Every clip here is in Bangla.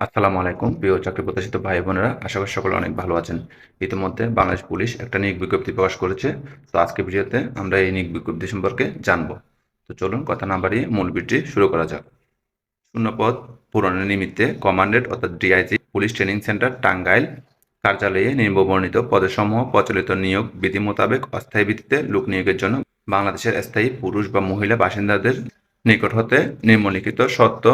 আসসালামু আলাইকুম, প্রিয় চাকরি প্রত্যাশিত ভাই বোনেরা। আশা করি সকলে অনেক ভালো আছেন। ইতিমধ্যে বাংলাদেশ পুলিশ একটা নিয়োগ বিজ্ঞপ্তি প্রকাশ করেছে। তো আজকে ভিডিওতে আমরা এই নিয়োগ বিজ্ঞপ্তি সম্পর্কে জানব। তো চলুন কথা না বাড়িয়ে মূল ভিডিওটি শুরু করা যাক। শূন্যপদ পূরণের নিমিত্তে কমান্ডেড অর্থাৎ DIG police training centre Tangail কার্যালয়ে নিম্নবর্ণিত পদসমূহ প্রচলিত নিয়োগ বিধি মোতাবেক অস্থায়ী ভিত্তিতে লোক নিয়োগের জন্য বাংলাদেশের স্থায়ী পুরুষ বা মহিলা বাসিন্দাদের নিকট হতে নিম্নলিখিত সত্য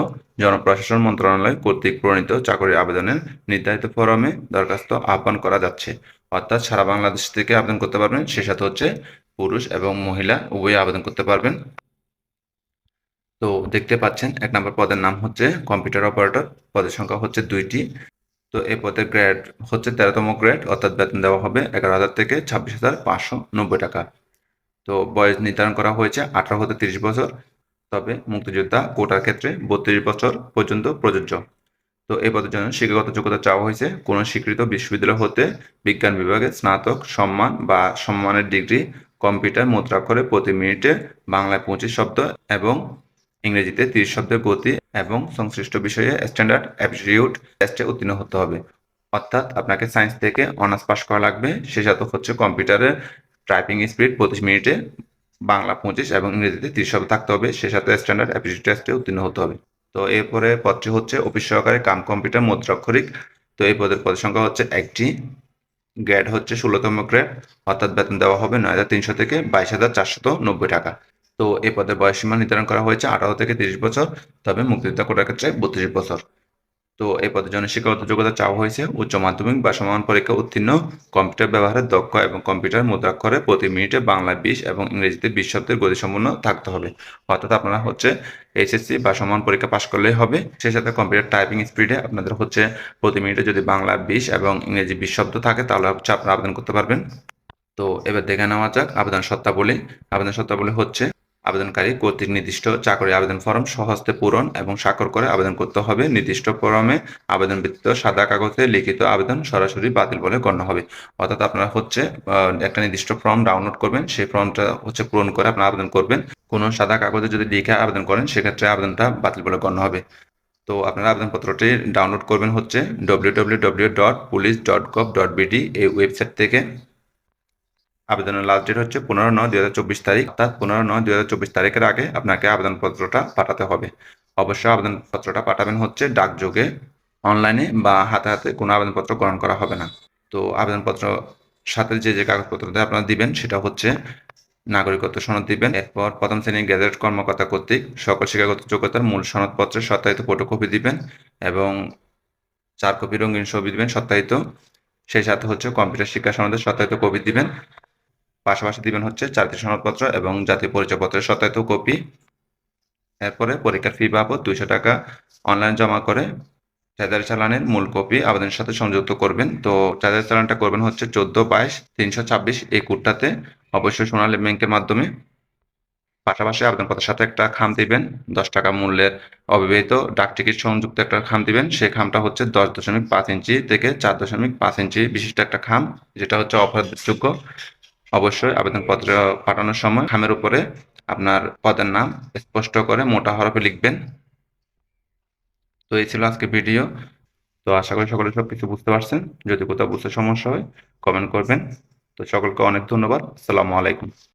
জনপ্রশাসন মন্ত্রণালয় কর্তৃক প্রণীত চাকরির আবেদনের নির্ধারিত ফরমে দরখাস্ত আহ্বান করা যাচ্ছে। অর্থাৎ সারা বাংলাদেশ থেকে আবেদন করতে পারবেন সে সাথে হচ্ছে পুরুষ এবং মহিলা উভয়ই আবেদন করতে পারবেন। তো দেখতে পাচ্ছেন, এক নম্বর পদের নাম হচ্ছে কম্পিউটার অপারেটর, পদের সংখ্যা হচ্ছে দুইটি। তো এই পদের গ্রেড হচ্ছে তেরোতম গ্রেড, অর্থাৎ বেতন দেওয়া হবে এগারো হাজার থেকে ছাব্বিশ হাজার পাঁচশো নব্বই টাকা। তো বয়স নির্ধারণ করা হয়েছে আঠারো হতে তিরিশ বছর তবে মুক্তিযোদ্ধা কোটার ক্ষেত্রে বত্রিশ বছর পর্যন্ত প্রযোজ্য। তো এই পদের জন্য শিক্ষাগত যোগ্যতা চাওয়া হয়েছে কোনো স্বীকৃত বিশ্ববিদ্যালয় হতে বিজ্ঞান বিভাগে স্নাতক, সম্মান বা সম্মানের ডিগ্রি, কম্পিউটার মুদ্রাক্ষরে প্রতি মিনিটে বাংলায় পঁচিশ শব্দ এবং ইংরেজিতে তিরিশ শব্দের গতি এবং সংশ্লিষ্ট বিষয়ে স্ট্যান্ডার্ড অ্যাপটিটিউড টেস্টে উত্তীর্ণ হতে হবে। অর্থাৎ আপনাকে সায়েন্স থেকে অনার্স পাস করা লাগবে। সে সাথে হচ্ছে কম্পিউটারের টাইপিং স্পিড পঁচিশ মিনিটে বাংলা পঁচিশ এবং ইংরেজিতে তিরিশ শব্দ থাকতে হবে। সে সাথে স্ট্যান্ডার্ড অ্যাপটিটিউড টেস্টে উত্তীর্ণ হতে হবে। তো এরপরে পদটি হচ্ছে অফিস সহকারী কাম কম্পিউটার মুদ্রাক্ষরিক তো এই পদের পদের সংখ্যা হচ্ছে একটি। গ্রেড হচ্ছে ষোলোতম গ্রেড অর্থাৎ বেতন দেওয়া হবে নয় হাজার তিনশো থেকে বাইশ হাজার চারশত নব্বই টাকা। তো এই পদের বয়সসীমা নির্ধারণ করা হয়েছে আঠারো থেকে তিরিশ বছর। তবে মুক্তিযোদ্ধা কোটার ক্ষেত্রে বত্রিশ বছর। তো এই পদের জন্য শিক্ষাগত যোগ্যতা চাওয়া হয়েছে। উচ্চ মাধ্যমিক বা সমান পরীক্ষা উত্তীর্ণ, কম্পিউটার ব্যবহারে দক্ষ এবং কম্পিউটার মুদ্রাক্ষরে প্রতি মিনিটে বাংলা, বিশ এবং ইংরেজিতে বিশ শব্দের গতিসম্পন্ন থাকতে হবে। অর্থাৎ আপনারা হচ্ছে এইচএসসি বা সমান পরীক্ষা পাশ করলেই হবে। সেই সাথে কম্পিউটার টাইপিং স্পিডে আপনাদের হচ্ছে প্রতি মিনিটে যদি বাংলা, বিশ এবং ইংরেজি বিশ শব্দ থাকে, তাহলে হচ্ছে আপনারা আবেদন করতে পারবেন। তো এবার দেখে নেওয়া যাক আবেদন সত্তাবলী আবেদন সত্তাবলী হচ্ছে আবেদনকারী কর্তৃক নির্দিষ্ট চাকরি আবেদন ফর্ম সহস্তে পূরণ এবং স্বাক্ষর করে আবেদন করতে হবে। নির্দিষ্ট ফর্মে আবেদন ব্যতীত সাদা কাগজে লিখিত আবেদন সরাসরি বাতিল বলে গণ্য হবে। অর্থাৎ আপনারা হচ্ছে একটা নির্দিষ্ট ফর্ম ডাউনলোড করবেন, সেই ফর্মটা হচ্ছে পূরণ করে আপনারা আবেদন করবেন। কোনো সাদা কাগজে যদি লিখে আবেদন করেন, সেক্ষেত্রে আবেদনটা বাতিল বলে গণ্য হবে। তো আপনারা আবেদনপত্রটি ডাউনলোড করবেন হচ্ছে W W W dot police dot gov dot BD এই ওয়েবসাইট থেকে। আবেদনের লাস্ট ডেট হচ্ছে পনেরো নয় দুই হাজার চব্বিশ তারিখ, অর্থাৎ পনেরো নয় দুই হাজার চব্বিশ তারিখের আগে আপনাকে আবেদনপত্রটা পাঠাতে হবে। অবশ্যই আবেদনপত্রটা পাঠাবেন হচ্ছে ডাকযোগে অনলাইনে বা হাতে হাতে কোনো আবেদনপত্র গ্রহণ করা হবে না। তো আবেদনপত্র সাথে যে যে কাগজপত্রটা আপনারা দিবেন, সেটা হচ্ছে নাগরিকত্ব সনদ দিবেন। এরপর প্রথম শ্রেণির গ্যাজেট কর্মকর্তা কর্তৃক সকল শিক্ষাগত যোগ্যতার মূল সনদপত্রের সত্যায়িত ফটোকপি দিবেন এবং চার কপি রঙিন ছবি দিবেন সত্যায়িত। সেই সাথে হচ্ছে কম্পিউটার শিক্ষা সনদের সত্যায়িত কপি দিবেন। পাশাপাশি দিবেন হচ্ছে জাতীয় সনদপত্র এবং জাতীয় পরিচয়পত্রের সত্যায়িত কপি। এরপরে পরীক্ষার ফি বাবদ দুইশো টাকা অনলাইন জমা করে চাঁদের চালানের মূল কপি আবেদনের সাথে সংযুক্ত করবেন। তো চাঁদের চালানটা করবেন হচ্ছে চোদ্দ বাইশ তিনশো ছাব্বিশ এই অবশ্যই সোনালী ব্যাংকের মাধ্যমে। পাশাপাশি আবেদনপত্রের সাথে একটা খাম দিবেন। দশ টাকা মূল্যের অবিবাহিত ডাক টিকিট সংযুক্ত একটা খাম দিবেন। সেই খামটা হচ্ছে দশ দশমিক পাঁচ ইঞ্চি থেকে চার দশমিক পাঁচ ইঞ্চি বিশিষ্ট একটা খাম, যেটা হচ্ছে অপরাধযোগ্য। অবশ্যই আবেদনপত্র পাঠানোর সময় খামের উপরে আপনার পদের নাম স্পষ্ট করে মোটা হরফে লিখবেন। তো এই ছিল আজকে ভিডিও। তো আশা করি সকলে সব কিছু বুঝতে পারছেন। যদি কোথাও বুঝতে সমস্যা হয় কমেন্ট করবেন। তো সকলকে অনেক ধন্যবাদ। আসসালামু আলাইকুম।